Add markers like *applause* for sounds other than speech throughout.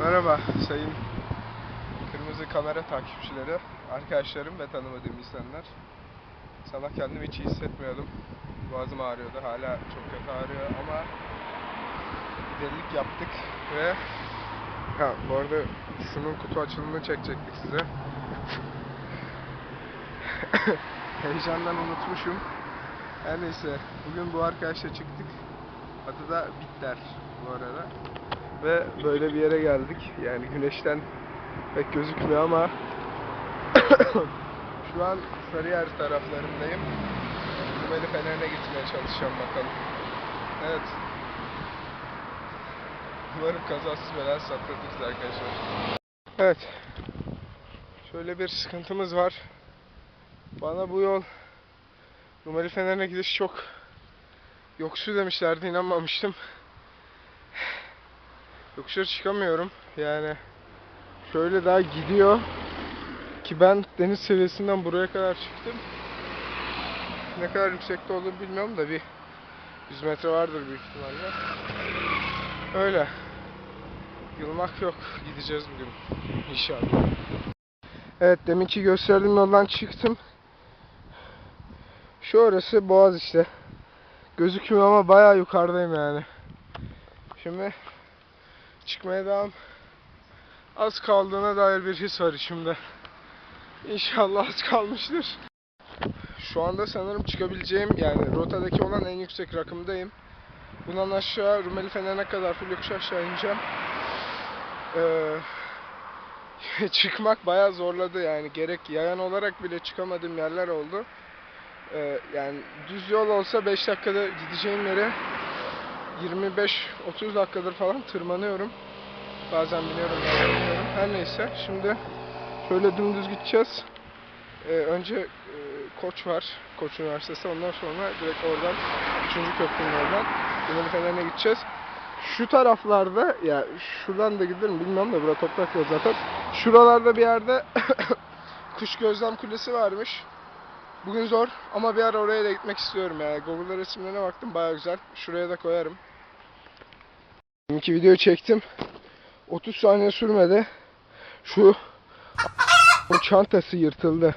Merhaba sayın kırmızı kamera takipçileri, arkadaşlarım ve tanımadığım insanlar. Sabah kendimi hiç hissetmiyordum. Boğazım ağrıyordu, hala çok kötü ağrıyor ama delilik yaptık ve ha bu arada şunun kutu açılımını çekecektik size. *laughs* Heyecandan unutmuşum. Her neyse bugün bu arkadaşla çıktık. Adı da Bitter bu arada. Ve böyle bir yere geldik. Yani güneşten pek gözükmüyor ama *coughs* şu an Sarıyer taraflarındayım. Rumeli Fener'e gitmeye çalışacağım bakalım. Evet. Umarım kazasız belasız atlatırız arkadaşlar. Evet. Şöyle bir sıkıntımız var. Bana bu yol Rumeli Fener'e gidiş çok yoksu demişlerdi inanmamıştım. Yokuşa çıkamıyorum. Yani şöyle daha gidiyor ki ben deniz seviyesinden buraya kadar çıktım. Ne kadar yüksekte olur bilmiyorum da bir 100 metre vardır büyük ihtimalle. Öyle. Yılmak yok. Gideceğiz bugün. İnşallah. Evet deminki gösterdiğim yoldan çıktım. Şu orası Boğaz işte. Gözükmüyor ama bayağı yukarıdayım yani. Şimdi çıkmaya devam. Az kaldığına dair bir his var içimde. İnşallah az kalmıştır. Şu anda sanırım çıkabileceğim yani rotadaki olan en yüksek rakımdayım. Bundan aşağı Rumeli Fener'e kadar full yokuş aşağı ineceğim. Ee, *laughs* çıkmak bayağı zorladı yani gerek yayan olarak bile çıkamadığım yerler oldu. Ee, yani düz yol olsa 5 dakikada gideceğim yere 25-30 dakikadır falan tırmanıyorum. Bazen biniyorum, bazen biniyorum. Her neyse şimdi şöyle dümdüz gideceğiz. Ee, önce e, Koç var, Koç Üniversitesi. Ondan sonra direkt oradan 3. köprünün oradan Rumeli Fener'e gideceğiz. Şu taraflarda ya şuradan da giderim bilmiyorum da bura toprak yol zaten. Şuralarda bir yerde *coughs* kuş gözlem kulesi varmış. Bugün zor ama bir ara oraya da gitmek istiyorum yani. Google'da resimlerine baktım baya güzel. Şuraya da koyarım. İki video çektim. 30 saniye sürmedi. Şu *laughs* çantası yırtıldı.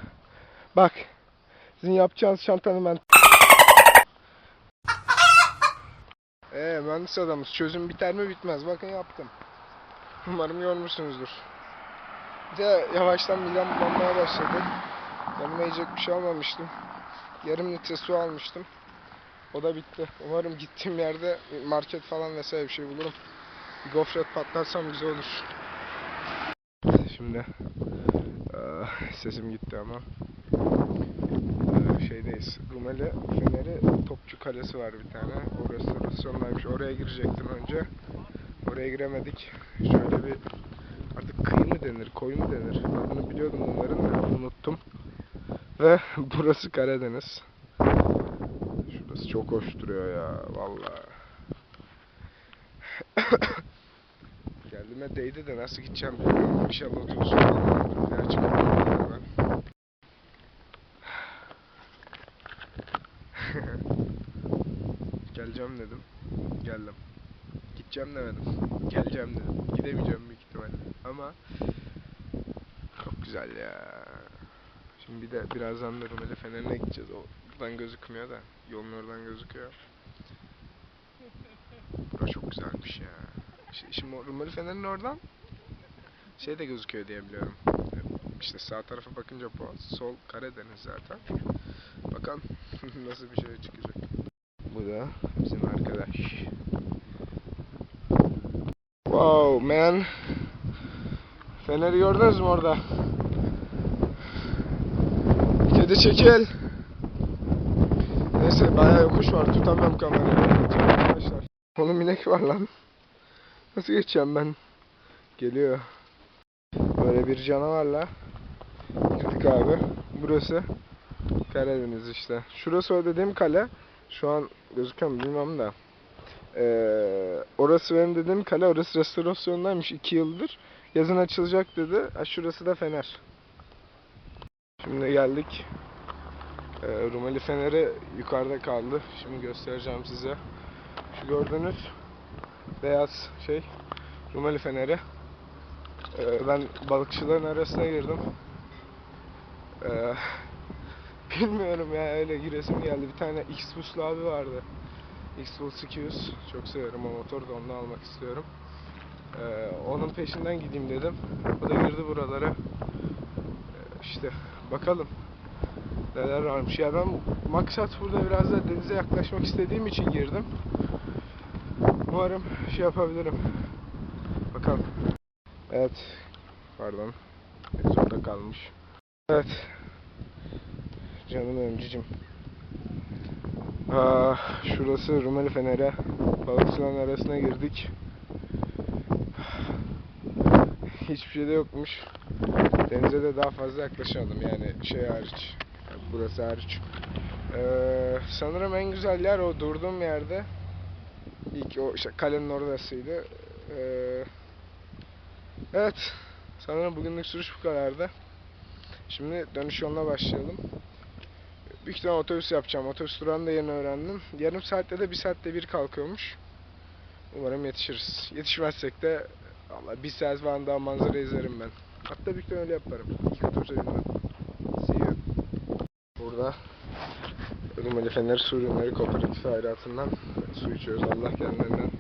Bak. Sizin yapacağınız çantanın ben Eee *laughs* mühendis adamız. Çözüm biter mi bitmez. Bakın yaptım. Umarım görmüşsünüzdür. Bir de yavaştan midem bulanmaya başladı. Yanıma yiyecek bir şey almamıştım. Yarım litre su almıştım. O da bitti. Umarım gittiğim yerde market falan vesaire bir şey bulurum. Bir gofret patlarsam güzel olur. Şimdi eee, sesim gitti ama Eee, şeydeyiz. Rumeli Feneri Topçu Kalesi var bir tane. O restorasyondaymış. Oraya girecektim önce. Oraya giremedik. Şöyle bir artık kıyı mı denir, koy mu denir? Adını biliyordum bunların da unuttum. Ve *laughs* burası Karadeniz. Çok hoş duruyor ya vallahi. *coughs* Geldiğime değdi de nasıl gideceğim bilmiyorum. İnşallah otobüs *laughs* falan. Geleceğim dedim. Geldim. Gideceğim demedim. Geleceğim dedim. Gidemeyeceğim büyük ihtimalle. Ama çok güzel ya. Şimdi bir de birazdan da Rumeli Fener'ine gideceğiz. O buradan gözükmüyor da. Yolun oradan gözüküyor. Bura çok güzelmiş ya. Şi- Şimdi Rumeli Fener'in oradan şey de gözüküyor diye biliyorum. İşte sağ tarafa bakınca Boğaz, sol Karadeniz zaten. Bakalım *laughs* nasıl bir şey çıkacak. Bu da bizim arkadaş. Wow man. Feneri gördünüz mü orada? Kedi çekil. Neyse bayağı yokuş var tutamıyorum kamerayı. Arkadaşlar. Oğlum inek var lan. Nasıl geçeceğim ben? Geliyor. Böyle bir canavarla girdik abi. Burası Karadeniz işte. Şurası o dediğim kale. Şu an gözüküyor mu bilmiyorum da. Ee, orası benim dediğim kale. Orası restorasyondaymış 2 yıldır. Yazın açılacak dedi. Ha, şurası da Fener. Şimdi geldik. Ee, Rumeli Feneri yukarıda kaldı. Şimdi göstereceğim size. Şu gördüğünüz beyaz şey Rumeli Feneri. Ee, ben balıkçıların arasına girdim. Ee, *laughs* bilmiyorum ya öyle giresim geldi. Bir tane X-Bus'lu abi vardı. X-Bus 200. Çok severim o motoru da onu almak istiyorum. Ee, onun peşinden gideyim dedim. O da girdi buralara. Ee, işte bakalım neler varmış. Ya ben maksat burada biraz da denize yaklaşmak istediğim için girdim. Umarım şey yapabilirim. Bakalım. Evet. Pardon. Sonda kalmış. Evet. Canım ömcücüm. Aa, şurası Rumeli Fener'e. Balıkçıların arasına girdik. Hiçbir şey de yokmuş. Denize de daha fazla yaklaşamadım yani şey hariç. Burası hariç. Ee, sanırım en güzel yer o durduğum yerde. İlk o işte kalenin oradasıydı. Ee, evet. Sanırım bugünlük sürüş bu kadardı. Şimdi dönüş yoluna başlayalım. Büyük ihtimal otobüs yapacağım. Otobüs durağını da yeni öğrendim. Yarım saatte de bir saatte bir kalkıyormuş. Umarım yetişiriz. Yetişmezsek de Valla bir saat falan daha manzara izlerim ben. Hatta ihtimal öyle yaparım. İlk otobüse binmem. Burada Rumeli Fener Su Ürünleri Kooperatifi hayratından su içiyoruz. Allah kendilerinden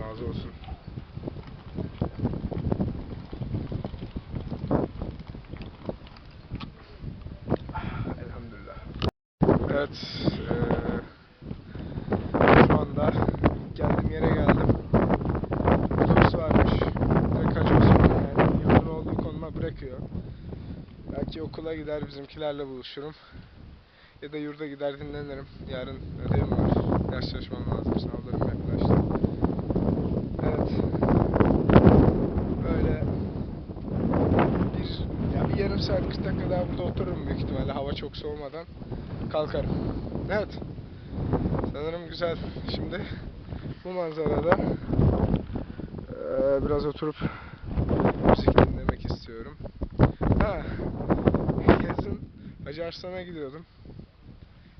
razı olsun. Elhamdülillah. Evet. eee, şu anda geldiğim yere geldim. Otobüs varmış. Direkt kaçıyorsun yani. Yolun olduğu konuma bırakıyor. Belki okula gider bizimkilerle buluşurum. Ya da yurda gider dinlenirim. Yarın ödevim var. Ders çalışmam lazım. Sınavlarım yaklaştı. Evet. Böyle bir, ya bir yarım saat 40 dakika daha burada otururum büyük ihtimalle. Hava çok soğumadan kalkarım. Evet. Sanırım güzel. Şimdi bu manzarada biraz oturup müzik dinlemek istiyorum. Ha, yazın Hacı Arslan'a gidiyordum.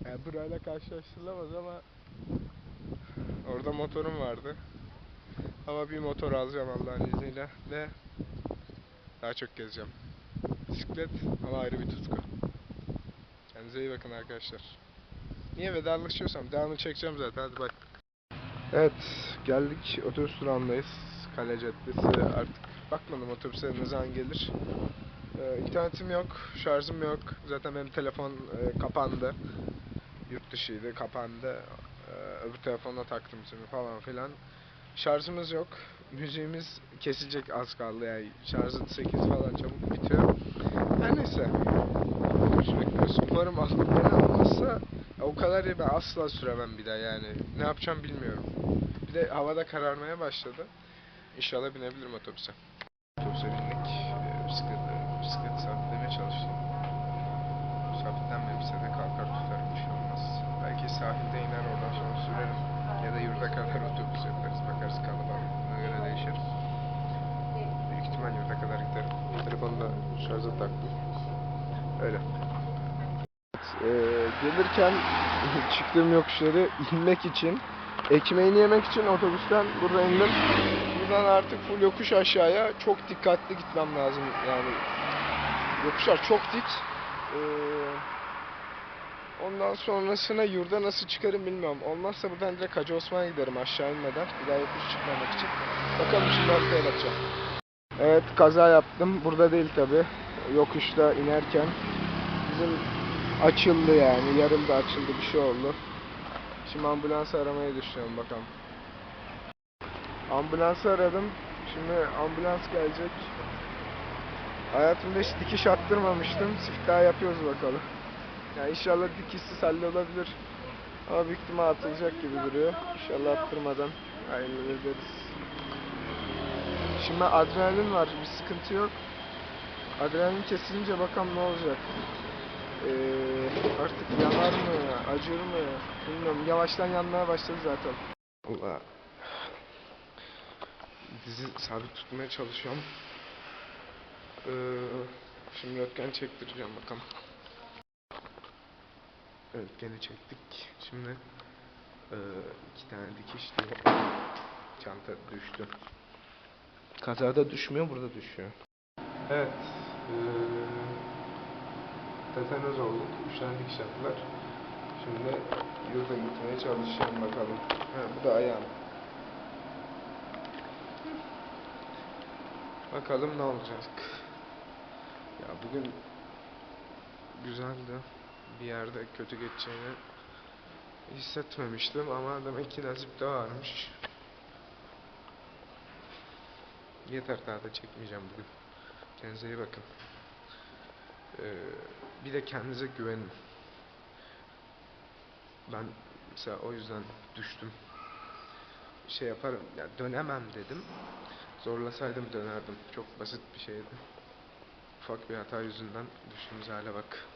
Yani burayla karşılaştırılamaz ama orada motorum vardı. Ama bir motor alacağım Allah'ın izniyle ve daha çok gezeceğim. Bisiklet ama ayrı bir tutku. Kendinize iyi bakın arkadaşlar. Niye vedalaşıyorsam devamını çekeceğim zaten hadi bak. Evet geldik otobüs durağındayız. Kale Caddesi artık bakmadım otobüse ne zaman gelir. Ee, internetim yok, şarjım yok. Zaten benim telefon e, kapandı. Yurt dışıydı, kapandı. Ee, öbür telefonla taktım şimdi falan filan. Şarjımız yok. Müziğimiz kesilecek az kaldı yani. Şarjı 8 falan çabuk bitiyor. Her neyse. Umarım aklım beni almazsa o kadar ya ben asla süremem bir daha yani. Ne yapacağım bilmiyorum. Bir de havada kararmaya başladı. İnşallah binebilirim otobüse. Otobüse bindik. Ee, bisikleti, bisikleti sabitlemeye çalıştım. Sabitlenmemişse de kalkar tutarım bir şey olmaz. Belki sahilde iner oradan sonra sürerim. Ya da yurda kadar otobüs yaparız. Bakarız kalabalığına göre değişir. Büyük ihtimal yurda kadar giderim. Telefonu da şarja taktım. Öyle. Ee, gelirken *laughs* çıktığım yokuşları inmek için ekmeğini yemek için otobüsten burada indim. Buradan artık full yokuş aşağıya çok dikkatli gitmem lazım yani. Yokuşlar çok dik. Ee, ondan sonrasına yurda nasıl çıkarım bilmiyorum. Olmazsa buradan direkt Hacı Osman'a giderim aşağı inmeden. Bir daha yokuş çıkmamak için. Bakalım şimdi haftaya bakacağım. Evet kaza yaptım. Burada değil tabi. Yokuşta inerken. Bizim açıldı yani. Yarım da açıldı bir şey oldu. Şimdi ambulansı aramayı düşünüyorum bakalım. Ambulansı aradım. Şimdi ambulans gelecek. Hayatımda hiç dikiş attırmamıştım. Siftah yapıyoruz bakalım. Yani inşallah dikişsiz hallolabilir. Ama büyük ihtimal atılacak gibi duruyor. İnşallah attırmadan hallederiz. Şimdi adrenalin var. Bir sıkıntı yok. Adrenalin kesilince bakalım ne olacak. Ee, artık yanar mı, acır mı bilmiyorum. Yavaştan yanmaya başladı zaten. Allah. Dizi sabit tutmaya çalışıyorum. Ee, şimdi röntgen çektireceğim bakalım. Röntgeni çektik. Şimdi ee, iki tane dikiş diye çanta düştü. Kazada düşmüyor, burada düşüyor. Evet. Eee tetanoz olduk. Üç tane dikiş yaptılar. Şimdi yurda gitmeye çalışıyorum bakalım. Ha, bu da ayağım. Bakalım ne olacak. Ya bugün güzeldi. Bir yerde kötü geçeceğini hissetmemiştim ama demek ki nasip de varmış. Yeter daha da çekmeyeceğim bugün. Kendinize iyi bakın. Ee, bir de kendinize güvenin. Ben mesela o yüzden düştüm. Şey yaparım, ya dönemem dedim. Zorlasaydım dönerdim. Çok basit bir şeydi. Ufak bir hata yüzünden düştüğümüz hale bak.